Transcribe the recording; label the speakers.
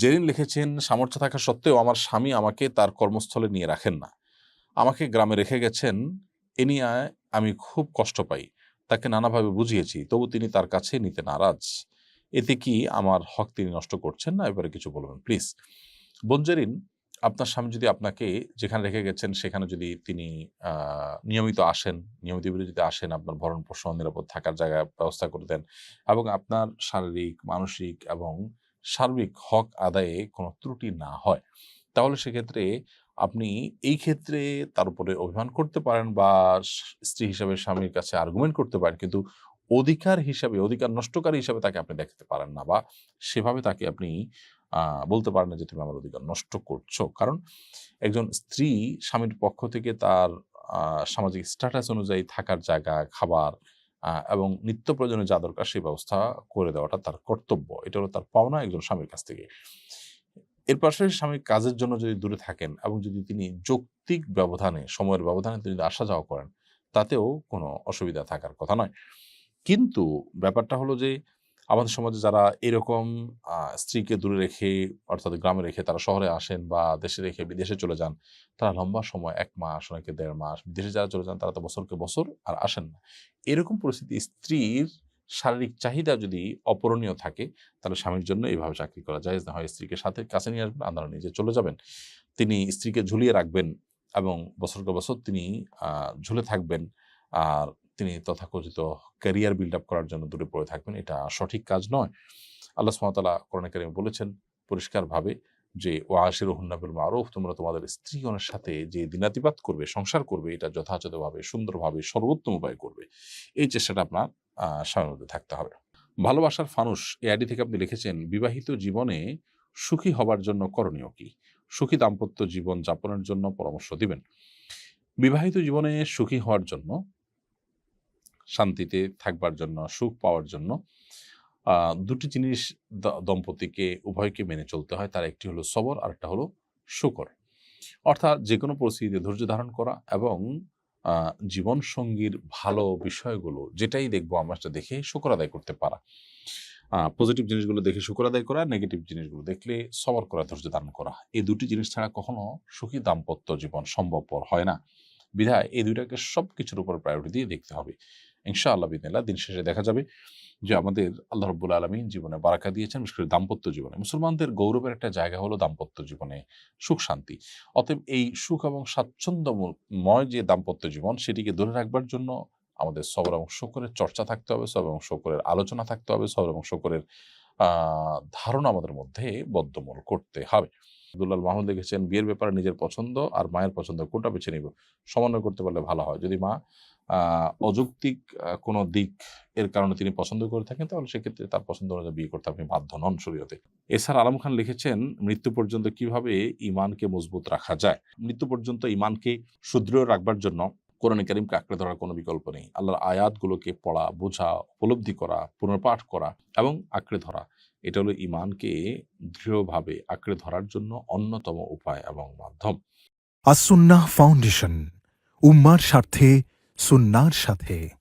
Speaker 1: জেরিন লিখেছেন, সামর্থ্য থাকা সত্ত্বেও আমার স্বামী আমাকে তার কর্মস্থলে নিয়ে রাখেন না। আমাকে গ্রামে রেখে গেছেন, এ নিয়ে আমি খুব কষ্ট পাই। তাকে নানাভাবে বুঝিয়েছি, তবু তিনি তার কাছে নিতে নারাজ। এতে কি আমার হক তিনি নষ্ট করছেন না? এবারে কিছু বলবেন প্লিজ। বঞ্জারিন আপনার স্বামী যদি আপনাকে যেখানে রেখে গেছেন, সেখানে যদি তিনি নিয়মিত আসেন, নিয়মিত যদি আসেন, আপনার ভরণ পোষণ নিরাপদ থাকার জায়গা, ব্যবস্থা করে দেন, এবং আপনার শারীরিক, মানসিক এবং সার্বিক হক আদায়ে কোনো ত্রুটি না হয়। তাহলে সেক্ষেত্রে আপনি এই ক্ষেত্রে তার উপরে অভিমান করতে পারেন বা স্ত্রী হিসাবে স্বামীর কাছে আর্গুমেন্ট করতে পারেন। কিন্তু অধিকার হিসাবে, অধিকার নষ্টকারী হিসাবে তাকে আপনি দেখতে পারেন না বা সেভাবে তাকে আপনি বলতে পারেন না যে, তুমি আমার অধিকার নষ্ট করছ। কারণ একজন স্ত্রী স্বামীর পক্ষ থেকে তার সামাজিক স্ট্যাটাস অনুযায়ী থাকার জায়গা, খাবার এবং নিত্য প্রয়োজনে যা দরকার সেই ব্যবস্থা করে দেওয়াটা তার কর্তব্য। এটা হলো তার পাওনা একজন স্বামীর কাছ থেকে। এর পাশাপাশি স্বামী কাজের জন্য যদি দূরে থাকেন এবং যদি তিনি যৌক্তিক ব্যবধানে, সময়ের ব্যবধানে তিনি আসা যাওয়া করেন, তাতেও কোনো অসুবিধা থাকার কথা নয়। কিন্তু ব্যাপারটা হলো যে আমাদের সমাজে যারা এরকম স্ত্রীকে দূরে রেখে, অর্থাৎ গ্রামে রেখে তারা শহরে আসেন বা দেশে রেখে বিদেশে চলে যান, তারা লম্বা সময়, এক মাস, অনেকে দেড় মাস, বিদেশে যারা চলে যান তারা তো বছরকে বছর আর আসেন না। এরকম পরিস্থিতি স্ত্রীর শারীরিক চাহিদা যদি অপূরণীয় থাকে, তাহলে স্বামীর জন্য এইভাবে চাকরি করা যায়। না হয় স্ত্রীকে সাথে কাছে নিয়ে আসবেন আন্দারা নিজে চলে যাবেন। তিনি স্ত্রীকে ঝুলিয়ে রাখবেন এবং বছরকে বছর তিনি ঝুলে থাকবেন। আর তিনি তথাকথিত ক্যারিয়ার বিল্ড আপ করার জন্য দূরে পড়ে থাকবেন, এটা সঠিক কাজ নয়। আল্লাহ সুমতালা কোরআন কারিমে বলেছেন পরিষ্কারভাবে যে ও আশির হুন্নাবিল মারুফ তোমরা তোমাদের স্ত্রীগণের সাথে যে দিনাতিপাত করবে, সংসার করবে, এটা যথাযথভাবে, সুন্দরভাবে সর্বোত্তম উপায় করবে। এই চেষ্টাটা আপনার স্বামীর মধ্যে থাকতে হবে। ভালোবাসার ফানুষ এই আইডি থেকে আপনি লিখেছেন, বিবাহিত জীবনে সুখী হবার জন্য করণীয় কি? সুখী দাম্পত্য জীবন যাপনের জন্য পরামর্শ দিবেন। বিবাহিত জীবনে সুখী হওয়ার জন্য শান্তিতে থাকবার জন্য, সুখ পাওয়ার জন্য দুটি জিনিস দম্পতিকে, উভয়কে মেনে চলতে হয়। তার একটি হলো সবর আর একটা হলো শুকর। অর্থাৎ যে কোনো পরিস্থিতিতে ধৈর্য ধারণ করা এবং জীবন সঙ্গীর ভালো বিষয়গুলো, যেটাই দেখব আমরা সেটা দেখে শুকর আদায় করতে পারা। পজিটিভ জিনিসগুলো দেখে শুকর আদায় করা নেগেটিভ জিনিসগুলো দেখলে সবর করা, ধৈর্য ধারণ করা। এই দুটি জিনিস ছাড়া কখনো সুখী দাম্পত্য জীবন সম্ভবপর হয় না। বিধায় এই দুইটাকে সব কিছুর উপর প্রায়োরিটি দিয়ে দেখতে হবে। ইনশাআল্লাহ বিদিনাল্লাহ, দিন শেষে দেখা যাবে যে আমাদের আল্লাহ রব্বুল আলমী জীবনে বারাকা দিয়েছেন, বিশেষ করে দাম্পত্য জীবনে। মুসলমানদের গৌরবের একটা জায়গা হলো দাম্পত্য জীবনে সুখ শান্তি। অতএব এই সুখ এবং স্বাচ্ছন্দ্যময় যে দাম্পত্য জীবন, সেটিকে ধরে রাখবার জন্য আমাদের সবর এবং শকরের চর্চা থাকতে হবে, সবর এবং শকরের আলোচনা থাকতে হবে, সবর এবং শকরের ধারণা আমাদের মধ্যে বদ্ধমূল করতে হবে। আব্দুল্লাহ মাহমুদ লিখেছেন, বিয়ের ব্যাপারে নিজের পছন্দ আর মায়ের পছন্দ, কোনটা বেছে নিব? সমন্বয় করতে পারলে ভালো হয়। যদি মা অযৌক্তিক কোনো দিক এর কারণে তিনি পছন্দ করে থাকেন, তাহলে সেক্ষেত্রে তার পছন্দ অনুযায়ী বিয়ে করতে আপনি বাধ্য নন শরীয়তে। এছাড়া আলম খান লিখেছেন, মৃত্যু পর্যন্ত কীভাবে ইমানকে মজবুত রাখা যায়? মৃত্যু পর্যন্ত ইমানকে সুদৃঢ় রাখবার জন্য কোরআন করিমকে আঁকড়ে ধরার কোনো বিকল্প নেই। আল্লাহর আয়াতগুলোকে পড়া, বোঝা, উপলব্ধি করা, পুনর্পাঠ করা এবং আঁকড়ে ধরা। এটা হলো ইমানকে দৃঢ়ভাবে আঁকড়ে ধরার জন্য অন্যতম উপায় এবং মাধ্যম।
Speaker 2: আসুন্না ফাউন্ডেশন, উম্মার স্বার্থে, সুন্নার সাথে।